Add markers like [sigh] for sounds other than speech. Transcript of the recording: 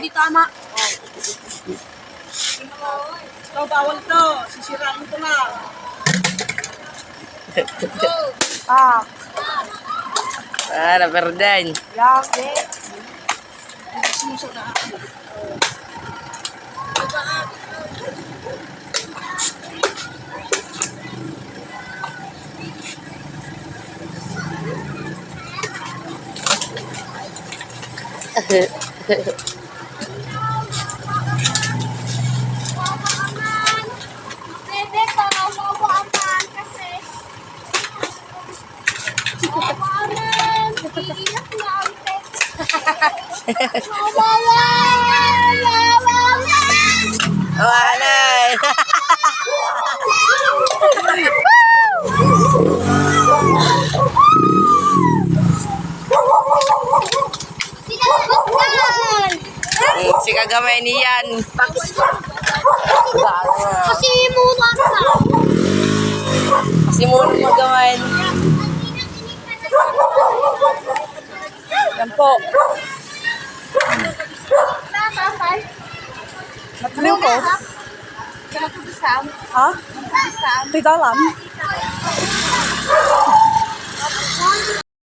di tama. Ito, bawal to. Sisiraan mo to lang. Ah, Ah, naperdan. lagi. [laughs] Bebe, Wala eh. Hmm, si kagamay niyan. Kasi muna ka. Si Moon magaman. Yan po. takut. Jangan aku besar. Hah? Besar. Tidak lama.